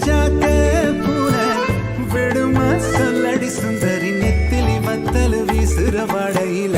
நினைச்சாக்க பூர விடுமா சொல்லடி சுந்தரி நெத்திலி வத்தல் வீசுற வாடையில